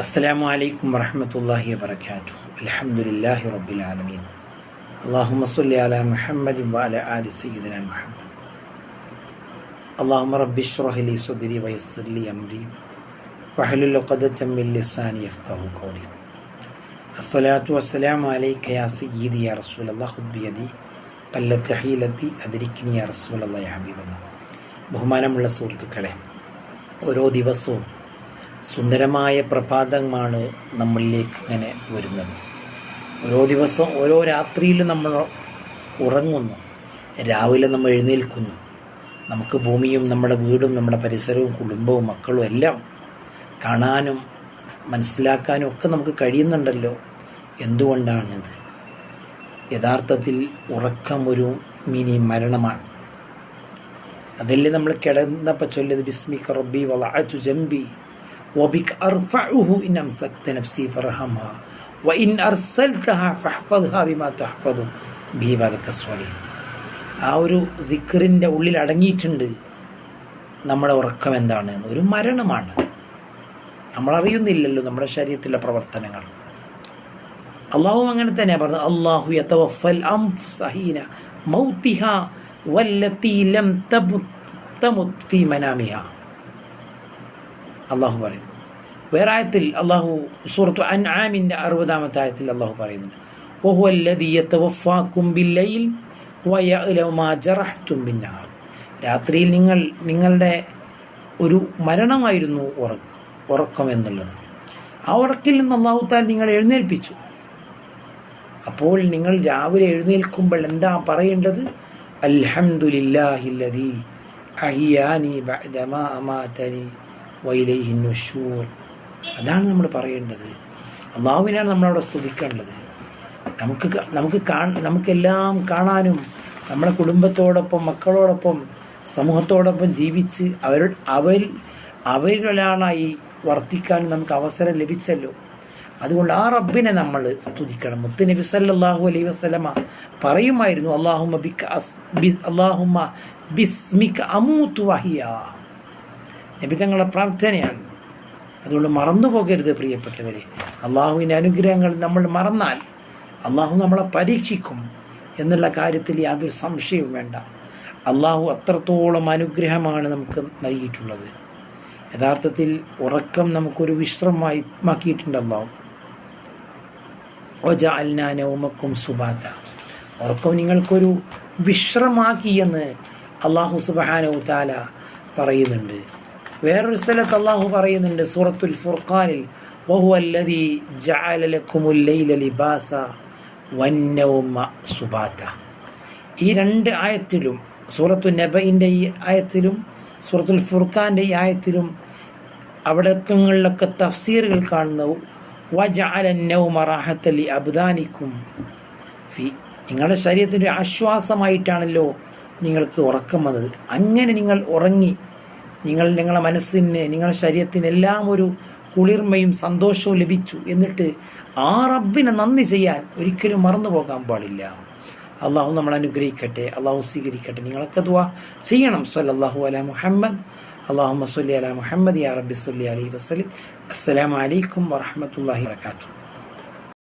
അസ്സലാമു അലൈക്കും വറഹമത്തല്ലാഹി വബർക്കാറ്റു അലഹമുല്ലാഹി റബ്ബിൽ ആലമീൻ. അള്ളാഹു മസ്ലി അല മുഹമ്മദ് വാല ആലി സയ്യിദിന മുഹമ്മദ്. അള്ളാഹു റബ്ബിഷ്റഹലി സുദിരി വയസ്സലി അമ്രി വഹലുൽ ഖദത്തമ്മിൽ ലിസാനി യഫ്ഖഹു ഖൗലി. അസ്സലാത്തു വസ്സലാമു അലൈക യാ സയ്യിദി യാ റസൂലല്ലാഹ് ഹുബ്ബിയദി പല്ലത്ത് ഹീലത്തി അതിരിക്കിനി യാ ഹബീബല്ലാഹ് ബഹുമാനമുള്ള സുഹൃത്തുക്കളെ ഓരോ ദിവസവും സുന്ദരമായ പ്രഭാതമാണ് നമ്മളിലേക്ക് ഇങ്ങനെ വരുന്നത്. ഓരോ ദിവസവും ഓരോ രാത്രിയിലും നമ്മൾ ഉറങ്ങുന്നു. രാവിലെ നമ്മൾ എഴുന്നേൽക്കുന്നു. നമുക്ക് ഭൂമിയും നമ്മുടെ വീടും നമ്മുടെ പരിസരവും കുടുംബവും മക്കളും എല്ലാം കാണാനും മനസ്സിലാക്കാനും ഒക്കെ നമുക്ക് കഴിയുന്നുണ്ടല്ലോ. എന്തുകൊണ്ടാണിത്? യഥാർത്ഥത്തിൽ ഉറക്കം ഒരു മിനി മരണമാണ്. അതല്ലേ നമ്മൾ കിടന്നപ്പോൾ ചൊല്ലിയത് ബിസ്മിക റബ്ബി വളഅതു ജംബി وبك أرفعه إن أمسكت نفسي فرحمها وإن أرسلتها فاحفظها بما تحفظ به بعدك الصالحين ആ ഒരു ദിക്കറിൻ്റെ ഉള്ളിൽ അടങ്ങിയിട്ടുണ്ട് നമ്മുടെ ഉറക്കം എന്താണ് ഒരു മരണമാണ് നമ്മളറിയുന്നില്ലല്ലോ നമ്മുടെ ശരീരത്തിലെ പ്രവർത്തനങ്ങൾ അള്ളാഹു അങ്ങനെ തന്നെയാണ് പറഞ്ഞത് അള്ളാഹു യതവഫൽ അംഫുസഹീന മൗത്തിഹ വല്ലത്തി ലം തമുത് തമുത് ഫീ മനാമിഹ അള്ളാഹു പറയുന്നു വേറെ ആയത്തിൽ അള്ളാഹു സൂറത്തു അൻ ആമിന്റെ അറുപതാമത്തെ ആയത്തിൽ അള്ളാഹു പറയുന്നുണ്ട്. ഓഹു അല്ലദീ യതവഫാക്കും ബില്ലയിൽ വയഅലമു മാ ജറഹ്തും ബിന്നഹാർ രാത്രിയിൽ നിങ്ങൾ നിങ്ങളുടെ ഒരു മരണമായിരുന്നു ഉറക്കം ഉറക്കം എന്നുള്ളത്. ആ ഉറക്കിൽ നിന്ന് അള്ളാഹുത്താൽ നിങ്ങൾ എഴുന്നേൽപ്പിച്ചു. അപ്പോൾ നിങ്ങൾ രാവിലെ എഴുന്നേൽക്കുമ്പോൾ എന്താ പറയേണ്ടത്? അൽഹംദുലില്ലാഹില്ലദീ അഹിയാനി ബഅദമാ അമാതനി വൈലൈഹി നുഷൂർ. അതാണ് നമ്മൾ പറയേണ്ടത്. അള്ളാഹുവിനാണ് നമ്മളവിടെ സ്തുതിക്കേണ്ടത്. നമുക്ക് നമുക്ക് നമുക്കെല്ലാം കാണാനും നമ്മുടെ കുടുംബത്തോടൊപ്പം മക്കളോടൊപ്പം സമൂഹത്തോടൊപ്പം ജീവിച്ച് അവർ അവർ അവരിലാണായി വർത്തിക്കാനും നമുക്ക് അവസരം ലഭിച്ചല്ലോ. അതുകൊണ്ട് ആ റബ്ബിനെ നമ്മൾ സ്തുതിക്കണം. മുത്ത് നബി സല്ലാഹു അലൈ വസല്ലമ പറയുമായിരുന്നു അള്ളാഹുമ ബിക അസ് ബി അള്ളാഹുമ്മ ബിസ്മിക അമൂത്ത് വഹിയ. നബി തങ്ങളുടെ പ്രാർത്ഥനയാണ്. അതുകൊണ്ട് മറന്നു പോകരുത് പ്രിയപ്പെട്ടവരെ. അള്ളാഹുവിന്റെ അനുഗ്രഹങ്ങൾ നമ്മൾ മറന്നാൽ അള്ളാഹു നമ്മളെ പരീക്ഷിക്കും എന്നുള്ള കാര്യത്തിൽ യാതൊരു സംശയവും വേണ്ട. അള്ളാഹു അത്രത്തോളം അനുഗ്രഹമാണ് നമുക്ക് നൽകിയിട്ടുള്ളത്. യഥാർത്ഥത്തിൽ ഉറക്കം നമുക്കൊരു വിശ്രമമായി മാക്കിയിട്ടുണ്ട് അള്ളാഹു. ഒജാൽനാനൗമക്കും സുബാത്ത. ഉറക്കം നിങ്ങൾക്കൊരു വിശ്രമാക്കിയെന്ന് അള്ളാഹു സുബഹാനു താല പറയുന്നുണ്ട്. വേറൊരു സ്ഥലത്ത് അള്ളാഹു പറയുന്നുണ്ട് സൂറത്തുൽ ഫുർഖാനിൽ സുബാത്ത. ഈ രണ്ട് ആയത്തിലും സൂറത്തു നബയിന്റെ ഈ ആയത്തിലും സൂറത്തുൽ ഫുർഖാന്റെ ഈ ആയത്തിലും അവിടക്കങ്ങളിലൊക്കെ തഫ്സീറുകൾ കാണുന്നു വജഅലന്നൗമറാഹത്തലി അബ്ദാനിക്കും. നിങ്ങളുടെ ശരീരത്തിന്റെ ആശ്വാസമായിട്ടാണല്ലോ നിങ്ങൾക്ക് ഉറക്കം വന്നത്. അങ്ങനെ നിങ്ങൾ ഉറങ്ങി നിങ്ങൾ നിങ്ങളുടെ മനസ്സിന് നിങ്ങളുടെ ശരീരത്തിനെല്ലാം ഒരു കുളിർമയും സന്തോഷവും ലഭിച്ചു. എന്നിട്ട് ആ റബ്ബിനെ നന്ദി ചെയ്യാൻ ഒരിക്കലും മറന്നു പോകാൻ പാടില്ല. അള്ളാഹു നമ്മൾ അനുഗ്രഹിക്കട്ടെ. അള്ളാഹു സ്വീകരിക്കട്ടെ. നിങ്ങളൊക്കെ ദുവാ ചെയ്യണം. സല്ലല്ലാഹു അല മുഹമ്മദ്. അള്ളാഹു മസ്ലി അല മുഹമ്മദ്. യാ റബ്ബി സല്ലി അലൈഹി വസ്ലി അസ്സലാമലൈക്കും അലൈക്കും വറഹ്മത്തുള്ളാഹി വബറകാതുഹു.